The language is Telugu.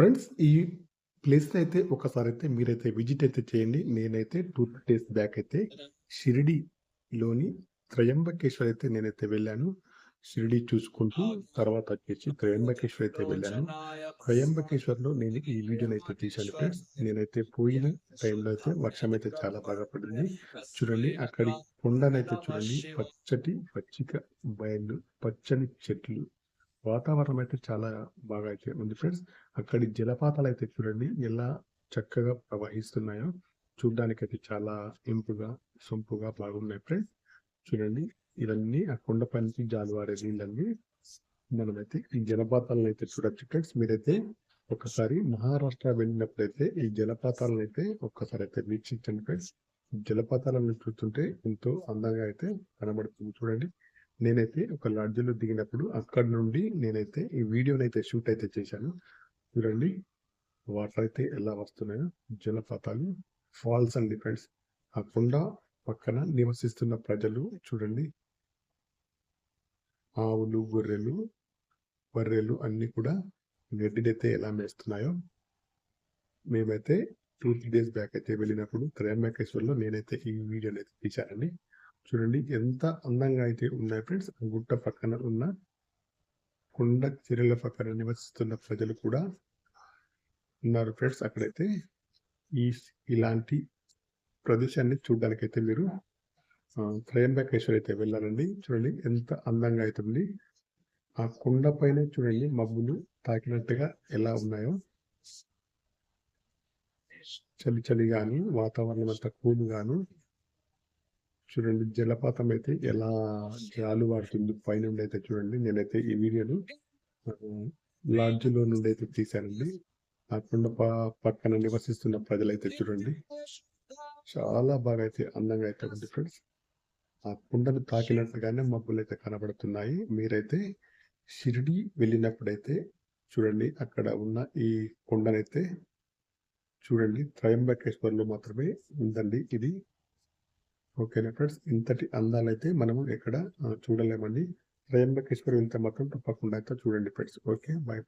ఫ్రెండ్స్ ఈ ప్లేస్ అయితే ఒకసారి అయితే మీరైతే విజిట్ అయితే చేయండి. నేనైతే టూ డేస్ బ్యాక్ అయితే షిరిడిలోని త్రయంబకేశ్వర్ అయితే నేనైతే వెళ్ళాను. షిరిడి చూసుకుంటూ తర్వాత వచ్చేసి త్రయంబకేశ్వర్ అయితే వెళ్ళాను. త్రయంబకేశ్వర్లో నేను ఈ వీడియోని అయితే తీశాను ఫ్రెండ్స్. నేనైతే పోయిన టైంలో అయితే వర్షం అయితే చాలా బాగా పడింది. చూడండి అక్కడి కొండనైతే చూడండి. పచ్చటి పచ్చిక బయళ్ళు పచ్చని చెట్లు. వాతావరణం అయితే చాలా బాగా అయితే ఉంది ఫ్రెండ్స్. అక్కడి జలపాతాలు అయితే చూడండి ఎలా చక్కగా ప్రవహిస్తున్నాయో చూడడానికి అయితే చాలా ఇంపుగా సొంపుగా బాగున్నాయి ఫ్రెండ్స్. చూడండి ఇవన్నీ ఆ కొండపై నుంచి జాలువారే నీళ్ళన్నీ మనమైతే ఈ జలపాతాలను అయితే చూడొచ్చు ఫ్రెండ్స్. మీరైతే ఒకసారి మహారాష్ట్ర వెళ్ళినప్పుడైతే ఈ జలపాతాలను అయితే ఒక్కసారి అయితే వీక్షించండి ఫ్రెండ్స్. జలపాతాలను చూస్తుంటే ఎంతో అందంగా అయితే కనబడుతుంది చూడండి. నేనైతే ఒక లాడ్జ్లో దిగినప్పుడు అక్కడ నుండి నేనైతే ఈ వీడియోని అయితే షూట్ అయితే చేశాను. చూడండి వాటర్ అయితే ఎలా వస్తున్నాయో జలపాతాలు ఫాల్స్ అండి ఫ్రెండ్స్ ఆ కొండ పక్కన నివసిస్తున్న ప్రజలు చూడండి. ఆవులు గొర్రెలు బర్రెలు అన్ని కూడా గడ్డినైతే ఎలా మేస్తున్నాయో. మేమైతే టూ త్రీ డేస్ బ్యాక్ అయితే వెళ్ళినప్పుడు త్రయంబకేశ్వర్లో నేనైతే ఈ వీడియోని అయితే తీశానండి. చూడండి ఎంత అందంగా అయితే ఉన్నాయి ఫ్రెండ్స్. ఆ గుట్ట పక్కన ఉన్న కొండ చర్యల పక్కన నివసిస్తున్న ప్రజలు కూడా ఉన్నారు ఫ్రెండ్స్. అక్కడైతే ఈ ఇలాంటి ప్రదేశాన్ని చూడడానికి అయితే మీరు త్రయంబకేశ్వర్ అయితే వెళ్ళాలండి. చూడండి ఎంత అందంగా అయితే ఉంది. ఆ కొండ పైన చూడండి మబ్బులు తాకినట్టుగా ఎలా ఉన్నాయో. చలి చలి గాను వాతావరణం అంతా కూల్ గాను చూడండి జలపాతం అయితే ఎలా జాలు వాడుతుంది పైనుండి అయితే చూడండి నేనైతే ఈ వీడియోను లాడ్జ్లో నుండి అయితే తీశానండి. ఆ కొండ పక్కన నివసిస్తున్న ప్రజలైతే చూడండి. చాలా బాగా అయితే అందంగా అయితే ఉంది ఫ్రెండ్స్. ఆ కుండను తాకినట్టుగానే మబ్బులు అయితే కనబడుతున్నాయి. మీరైతే షిరిడి వెళ్ళినప్పుడైతే చూడండి అక్కడ ఉన్న ఈ కొండనైతే చూడండి త్రయంబకేశ్వర్లో మాత్రమే ఉందండి. ఇది ఓకేనా ఫ్రెండ్స్? ఇంతటి అందాలైతే మనము ఎక్కడ చూడలేమండి. త్రయంబకేశ్వర్ వెళ్తే మాత్రం తప్పకుండా అయితే చూడండి ఫ్రెండ్స్. Okay bye.